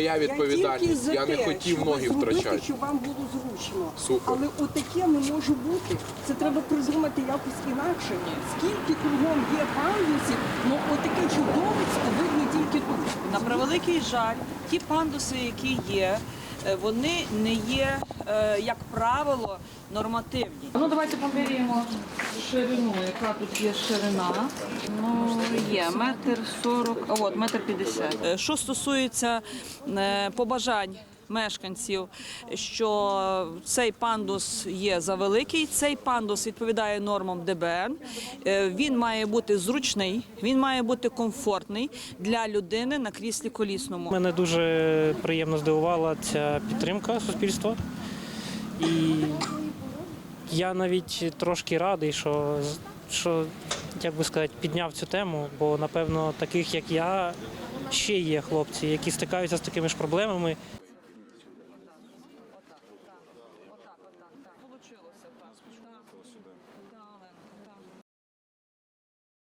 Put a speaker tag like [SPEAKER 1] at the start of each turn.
[SPEAKER 1] Я
[SPEAKER 2] тільки
[SPEAKER 1] відповідальність.
[SPEAKER 2] за
[SPEAKER 1] Я не
[SPEAKER 2] те,
[SPEAKER 1] хотів ноги
[SPEAKER 2] зробити,
[SPEAKER 1] втрачати.
[SPEAKER 2] щоб вам було зручно.
[SPEAKER 1] Супер.
[SPEAKER 2] Але отаке не може бути. Це треба придумати якось інакше. Скільки кругом є пандусів, ну отаке чудовисько видно тільки тут.
[SPEAKER 3] На превеликий жаль, ті пандуси, які є, вони не є, е, як правило, нормативні. Ну давайте поміряємо ширину, яка тут є ширина. Ну є метр сорок, а от метр п'ятдесят. Е, Що стосується е, побажань. Мешканців, що цей пандус є завеликий, цей пандус відповідає нормам ДБН. Е, Він має бути зручний, він має бути комфортний для людини на кріслі колісному.
[SPEAKER 4] Мене дуже приємно здивувала ця підтримка суспільства. І я навіть трошки радий, що, що як би сказати, підняв цю тему, бо напевно таких як я ще є хлопці, які стикаються з такими ж проблемами. Получилося так. Спочатку сюди.